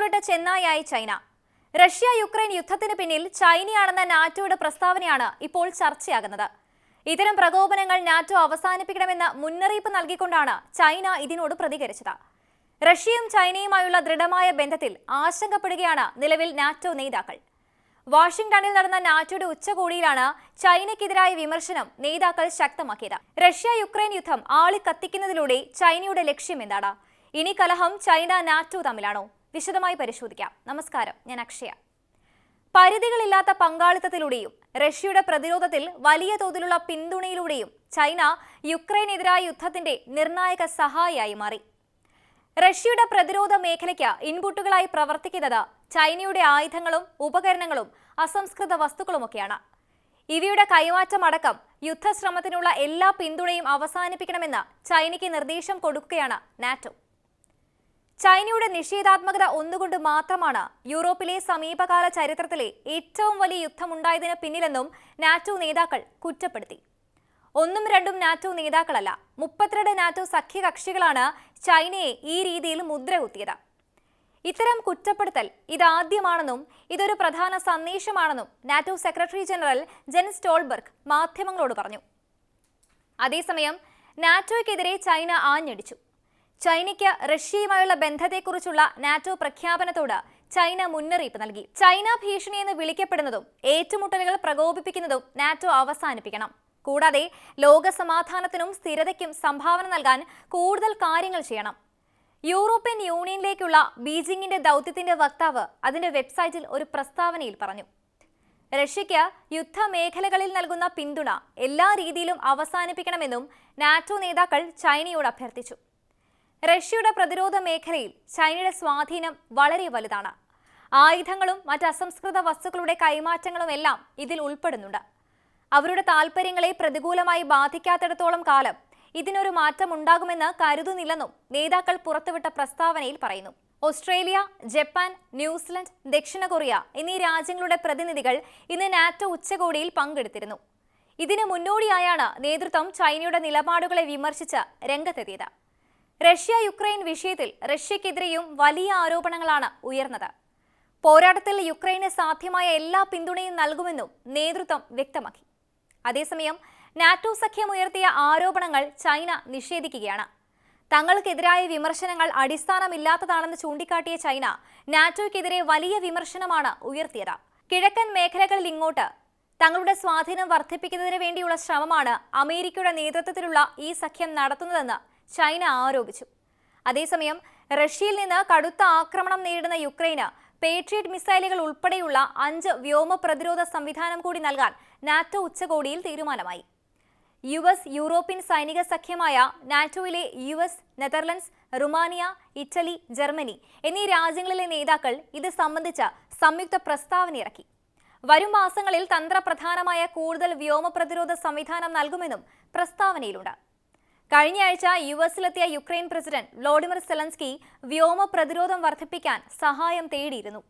പോരിട്ട ചെന്നായായി China. Russia Ukraine യുദ്ധത്തിന് പിന്നിൽ ചൈനയാണെന്ന നാറ്റോയുടെ പ്രസ്താവനയാണ് ഇപ്പോൾ ചർച്ചയാകുന്നത്. ഇത്തരം പ്രകോപനങ്ങൾ നാറ്റോ അവസാനിപ്പിക്കണമെന്ന മുന്നറിയിപ്പ് നൽകിക്കൊണ്ടാണ് ചൈന ഇതിനോട് പ്രതികരിച്ചത്. റഷ്യയും ചൈനയുമായുള്ള ദൃഢമായ ബന്ധത്തിൽ ആശങ്കപ്പെടുകയാണ് നിലവിൽ നാറ്റോ നേതാക്കൾ. വാഷിംഗ്ടണിൽ നടന്ന നാറ്റോയുടെ ഉച്ചകോടിയിലാണ് ചൈനയ്ക്കെതിരായ വിമർശനം നേതാക്കൾ ശക്തമാക്കിയത്. റഷ്യ യുക്രൈൻ യുദ്ധം ആളിക്കത്തിക്കുന്നതിലൂടെ ചൈനയുടെ ലക്ഷ്യം എന്താണ്? ഇനി കലഹം ചൈന നാറ്റോ തമ്മിലാണോ? വിശദമായി പരിശോധിക്കാം. നമസ്കാരം. ഞാൻ അക്ഷയ. പരിധികളില്ലാത്ത പങ്കാളിത്തത്തിലൂടെയും റഷ്യയുടെ പ്രതിരോധത്തിൽ വലിയ തോതിലുള്ള പിന്തുണയിലൂടെയും ചൈന യുക്രൈനെതിരായ യുദ്ധത്തിന്റെ നിർണായക സഹായിയായി മാറി. റഷ്യയുടെ പ്രതിരോധ മേഖലയ്ക്ക് ഇൻപുട്ടുകളായി പ്രവർത്തിക്കുന്നത് ചൈനയുടെ ആയുധങ്ങളും ഉപകരണങ്ങളും അസംസ്കൃത വസ്തുക്കളുമൊക്കെയാണ്. ഇവയുടെ കൈമാറ്റമടക്കം യുദ്ധശ്രമത്തിനുള്ള എല്ലാ പിന്തുണയും അവസാനിപ്പിക്കണമെന്ന് ചൈനയ്ക്ക് നിർദ്ദേശം കൊടുക്കുകയാണ് നാറ്റോ. ചൈനയുടെ നിഷേധാത്മകത ഒന്നുകൊണ്ട് മാത്രമാണ് യൂറോപ്പിലെ സമീപകാല ചരിത്രത്തിലെ ഏറ്റവും വലിയ യുദ്ധമുണ്ടായതിന് പിന്നിലെന്നും നാറ്റോ നേതാക്കൾ കുറ്റപ്പെടുത്തി. ഒന്നും രണ്ടും നാറ്റോ നേതാക്കളല്ല മുപ്പത്തിരണ്ട് നാറ്റോ സഖ്യകക്ഷികളാണ് ചൈനയെ ഈ രീതിയിൽ മുദ്രകുത്തിയത്. ഇത്തരം കുറ്റപ്പെടുത്തൽ ഇതാദ്യമാണെന്നും ഇതൊരു പ്രധാന സന്ദേശമാണെന്നും NATO secretary general Jens Stoltenberg മാധ്യമങ്ങളോട് പറഞ്ഞു. അതേസമയം നാറ്റോയ്ക്കെതിരെ ചൈന ആഞ്ഞടിച്ചു. ചൈനയ്ക്ക് റഷ്യയുമായുള്ള ബന്ധത്തെക്കുറിച്ചുള്ള നാറ്റോ പ്രഖ്യാപനത്തോട് ചൈന മുന്നറിയിപ്പ് നൽകി. ചൈന ഭീഷണി എന്ന് വിളിക്കപ്പെടുന്നതും ഏറ്റുമുട്ടലുകൾ പ്രകോപിപ്പിക്കുന്നതും നാറ്റോ അവസാനിപ്പിക്കണം. കൂടാതെ ലോക സമാധാനത്തിനും സ്ഥിരതയ്ക്കും സംഭാവന നൽകാൻ കൂടുതൽ കാര്യങ്ങൾ ചെയ്യണം. യൂറോപ്യൻ യൂണിയനിലേക്കുള്ള ബീജിംഗിന്റെ ദൗത്യത്തിന്റെ വക്താവ് അതിന്റെ വെബ്സൈറ്റിൽ ഒരു പ്രസ്താവനയിൽ പറഞ്ഞു. റഷ്യയ്ക്ക് യുദ്ധമേഖലകളിൽ നൽകുന്ന പിന്തുണ എല്ലാ രീതിയിലും അവസാനിപ്പിക്കണമെന്നും നാറ്റോ നേതാക്കൾ ചൈനയോട് അഭ്യർത്ഥിച്ചു. റഷ്യയുടെ പ്രതിരോധ മേഖലയിൽ ചൈനയുടെ സ്വാധീനം വളരെ വലുതാണ്. ആയുധങ്ങളും മറ്റ് അസംസ്കൃത വസ്തുക്കളുടെ കൈമാറ്റങ്ങളും എല്ലാം ഇതിൽ ഉൾപ്പെടുന്നുണ്ട്. അവരുടെ താൽപ്പര്യങ്ങളെ പ്രതികൂലമായി ബാധിക്കാത്തിടത്തോളം കാലം ഇതിനൊരു മാറ്റം ഉണ്ടാകുമെന്ന് കരുതുന്നില്ലെന്നും നേതാക്കൾ പുറത്തുവിട്ട പ്രസ്താവനയിൽ പറയുന്നു. ഓസ്ട്രേലിയ ജപ്പാൻ ന്യൂസിലൻഡ് ദക്ഷിണ കൊറിയ എന്നീ രാജ്യങ്ങളുടെ പ്രതിനിധികൾ ഇന്ന് നാറ്റോ ഉച്ചകോടിയിൽ പങ്കെടുത്തിരുന്നു. ഇതിന് മുന്നോടിയായാണ് നേതൃത്വം ചൈനയുടെ നിലപാടുകളെ വിമർശിച്ച് രംഗത്തെത്തിയത്. റഷ്യ യുക്രൈൻ വിഷയത്തിൽ റഷ്യക്കെതിരെയും വലിയ ആരോപണങ്ങളാണ് ഉയർന്നത്. പോരാട്ടത്തിൽ യുക്രൈന് സാധ്യമായ എല്ലാ പിന്തുണയും നൽകുമെന്നും നേതൃത്വം വ്യക്തമാക്കി. അതേസമയം നാറ്റോ സഖ്യം ഉയർത്തിയ ആരോപണങ്ങൾ ചൈന നിഷേധിക്കുകയാണ്. തങ്ങൾക്കെതിരായ വിമർശനങ്ങൾ അടിസ്ഥാനമില്ലാത്തതാണെന്ന് ചൂണ്ടിക്കാട്ടിയ ചൈന നാറ്റോയ്ക്കെതിരെ വലിയ വിമർശനമാണ് ഉയർത്തിയത്. കിഴക്കൻ മേഖലകളിൽ ഇങ്ങോട്ട് തങ്ങളുടെ സ്വാധീനം വർദ്ധിപ്പിക്കുന്നതിന് വേണ്ടിയുള്ള ശ്രമമാണ് അമേരിക്കയുടെ നേതൃത്വത്തിലുള്ള ഈ സഖ്യം നടത്തുന്നതെന്ന് ചൈന ആരോപിച്ചു. അതേസമയം റഷ്യയിൽ നിന്ന് കടുത്ത ആക്രമണം നേരിടുന്ന യുക്രൈന് പേട്രിയറ്റ് മിസൈലുകൾ ഉൾപ്പെടെയുള്ള അഞ്ച് വ്യോമ പ്രതിരോധ സംവിധാനം കൂടി നൽകാൻ നാറ്റോ ഉച്ചകോടിയിൽ തീരുമാനമായി. യു എസ് യൂറോപ്യൻ സൈനിക സഖ്യമായ നാറ്റോയിലെ U S Netherlands Romania Italy Germany എന്നീ രാജ്യങ്ങളിലെ നേതാക്കൾ ഇത് സംബന്ധിച്ച സംയുക്ത പ്രസ്താവന ഇറക്കി. വരും മാസങ്ങളിൽ തന്ത്രപ്രധാനമായ കൂടുതൽ വ്യോമ പ്രതിരോധ സംവിധാനം നൽകുമെന്നും പ്രസ്താവനയിലുണ്ട്. കഴിഞ്ഞയാഴ്ച യു എസിലെത്തിയ യുക്രൈൻ പ്രസിഡന്റ് വ്ളോഡിമിർ സെലൻസ്കി വ്യോമ പ്രതിരോധം വർദ്ധിപ്പിക്കാൻ സഹായം തേടിയിരുന്നു.